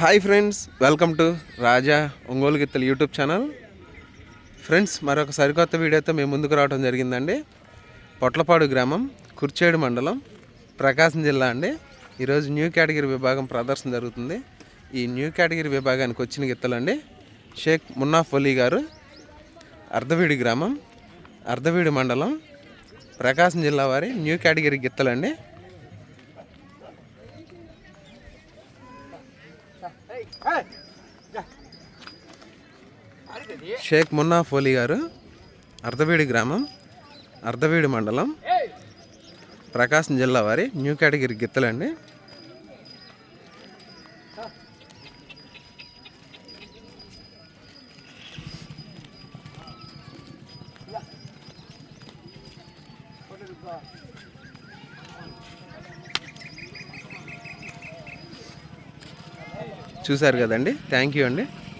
Hi friends welcome to Raja Ongole గిత్తలు YouTube channel. Friends మరొక సరికొత్త వీడియోతో మేము ముందుకు రావడం జరిగిందండి. పొట్లపాడు గ్రామం కుర్చేడు మండలం ప్రకాశం జిల్లా అండి. ఈరోజు న్యూ కేటగిరీ విభాగం ప్రదర్శన జరుగుతుంది. ఈ న్యూ కేటగిరీ విభాగానికి వచ్చిన గిత్తలండి షేక్ మున్నాఫ్ అలీ గారు. అర్ధవీడి గ్రామం అర్ధవీడి మండలం ప్రకాశం జిల్లా వారి న్యూ కేటగిరీ గిత్తలండి. షేక్ మున్నా ఫోలీ గారు అర్ధవీడి గ్రామం అర్ధవీడి మండలం ప్రకాశం జిల్లా వారి న్యూ కేటగిరీ గిత్తలండి. చూశారు కదండి. థ్యాంక్ యూ అండి.